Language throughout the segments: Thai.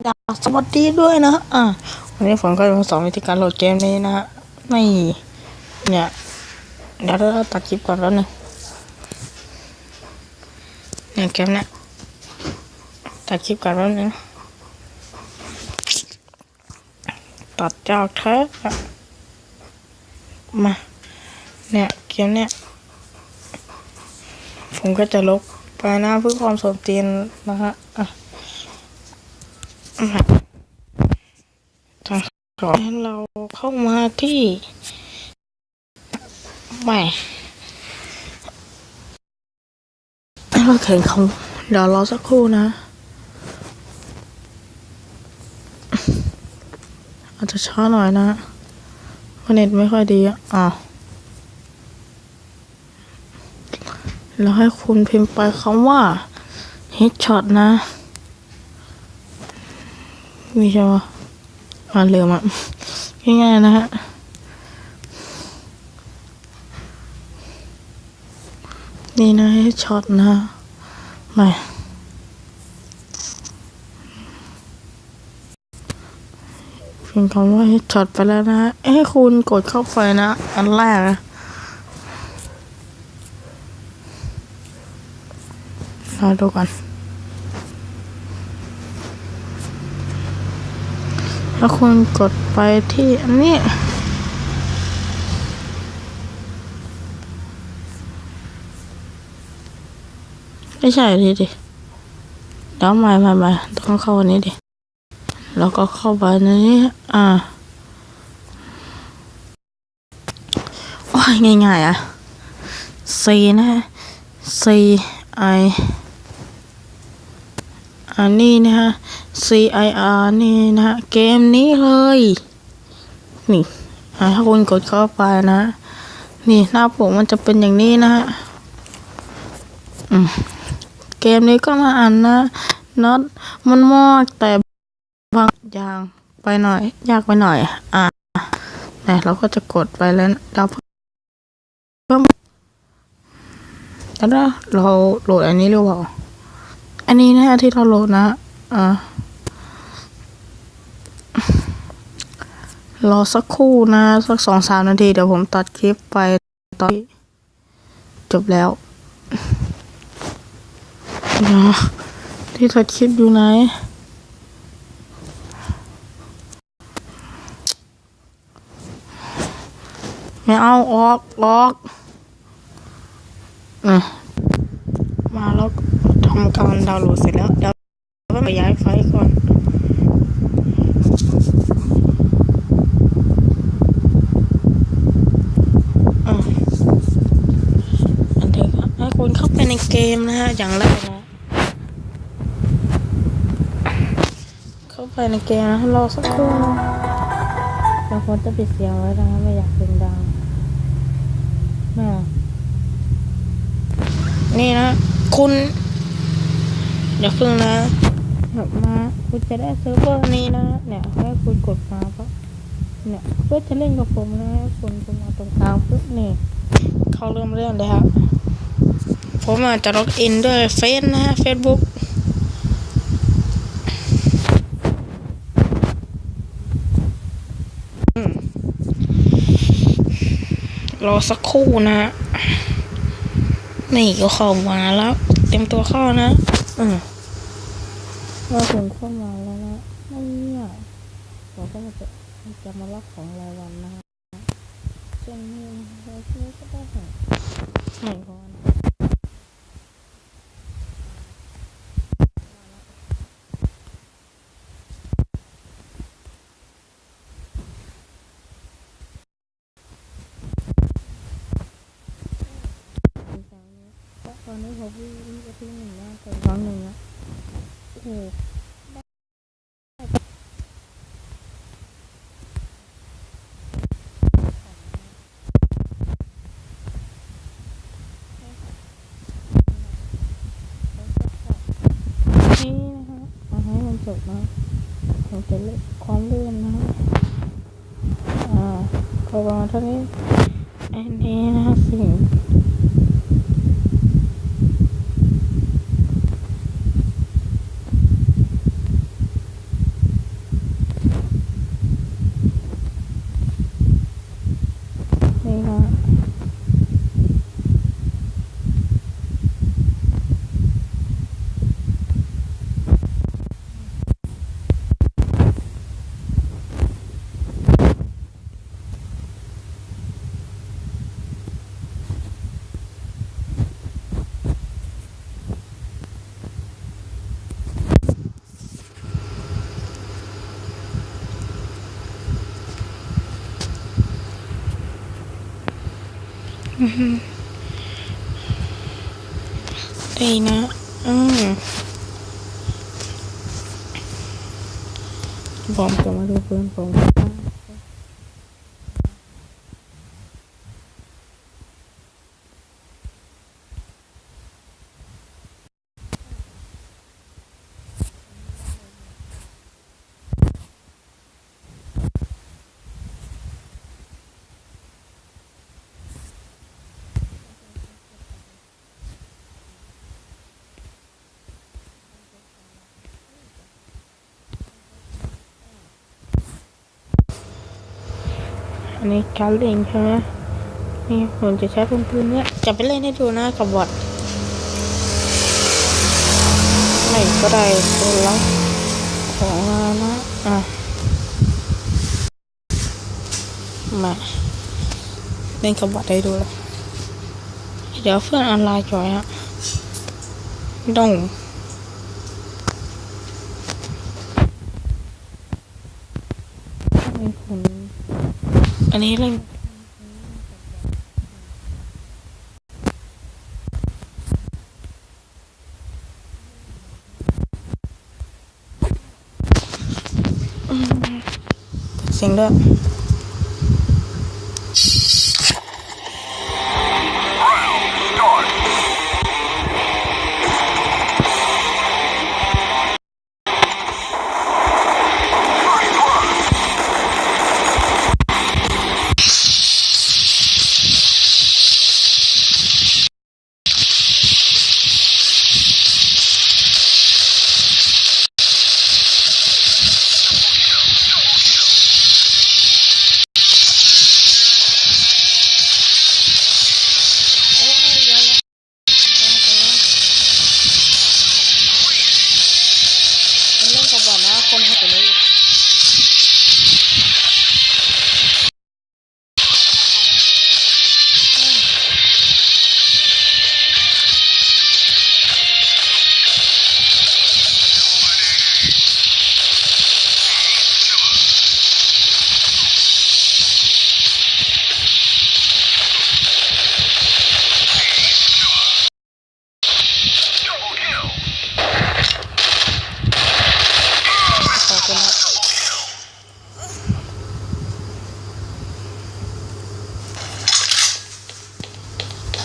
สวัสดีด้วยนะ อะ วันนี้ผมก็จะมาสอนวิธีการโหลดเกมนี้นะฮะไม่เนี่ย เดี๋ยวเราตัดคลิปก่อนแล้วนึงเนี่ยเกมเนี่ยตัดคลิปก่อนแล้วนึงตัดจากแท้อมา เนี่ย เกมเนี่ยผมก็จะลบไปนะเพื่อความสมจริงนะฮะ ทางขอให้เราเข้ามาที่ไม่เราเขียนคำเดี๋ยวรอสักครู่นะ อาจจะช้าหน่อยนะเพราะเน็ตไม่ค่อยดีอะอ้าวแล้วให้คุณพิมพ์ไปคำว่า headshot นะ มีใช่ไหมอ่านเร็วมากง่ายๆนะฮะนี่นะให้ช็อตนะม่พิมพ์คำว่าให้ช็อตไปแล้วนะเอ้คุณกดเข้าไปนะ อันแรกนะรอดูก่อน ถ้าคุณกดไปที่อันนี้ ไม่ใช่ดิดิเดี๋ยวใหม่ใหม่ใหม่ต้องเข้าอันนี้ดิ แล้วก็เข้าไปในนี้ อ่าโอ้ยง่ายๆอะ C นะ C I อันนี้นะฮะ CIR นี่นะฮะ เกมนี้เลย นี่ถ้าคุณกดเข้าไปนะ นี่หน้าปกมันจะเป็นอย่างนี้นะฮะเกมนี้ก็มาอ่านนะน็อตมันมากแต่บางอย่างไปหน่อย ยากไปหน่อย อ่าแต่เราก็จะกดไปแล้วเราเพิ่มแล้วเราโหลดอันนี้หรือเปล่า อันนี้นะที่เราโหลดนะอ่ารอสักครู่นะ สักสองสามนาที เดี๋ยวผมตัดคลิปไปตอนจบแล้วนะที่ตัดคลิปอยู่ไหนไม่เอาออกออกอะมาแล้ว ทำการดาวน์โหลดเสร็จแล้วเดี๋ยวไปย้ายไฟล์ก่อนอันเด็กอะให้คุณเข้าไปในเกมนะฮะ อย่างแรกนะ เข้าไปในเกมนะรอสักครู่นะบางคนจะปิดเสียงไว้นะไม่อยากเสียงดังน่ะนี่นะ คุณ อย่าเพิ่งนะแบบมาคุณจะได้เซิร์ฟเวอร์นี้นะเนี่ยให้คุณกดมาเพราะเนี่ยเพื่อจะเล่นกับผมนะคุณคุณมาตรงกลางปุ๊บนี่เขาเริ่มเรื่องเลยครับผมอาจจะล็อกอินด้วยเฟซนะฮะเฟซบุ๊กรอสักครู่นะฮะนี่ก็เข้ามาแล้ว เต็มตัวเข้านะ อืม เราถึงเข้ามาแล้วนะไม่เนี่ยเราก็จะจะมารับของรายวันนะฮะเช่นนี้เราซื้อก็ได้ค่ะหนึ่งคนตอนนี้ผมวิ่งไปที่หนึ่งนะแต่ครั้งหนึ่งนะ โหนี่นะฮะเอาให้มันจบนะผมจะเล่นความเลื่อนนะอ่าก็ประมาณเท่านี้อันนี้นะฮะสิ่ง ดีนะ อืมผมจะมาดูเพื่อนผม อันนี้การเล่นใช่ไหมนี่ผมจะใช้เป็นปืนเนี้ยจะไปเล่นให้ดูนะกับบอทไหนก็ได้ตัวละของมานะอะมาเล่นกับบอทให้ดูเลยเดี๋ยวเพื่อนออนไลน์จอยฮะดงมีคน อันนี้เรื่องเสียงด้วย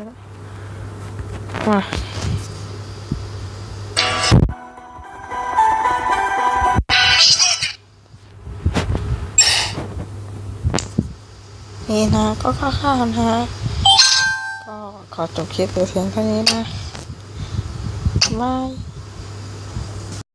ายโอเคแล้วมานี่นะก็ค่าๆนะ ก็ขอจบคลิปไปเพียงเท่านี้นะบาย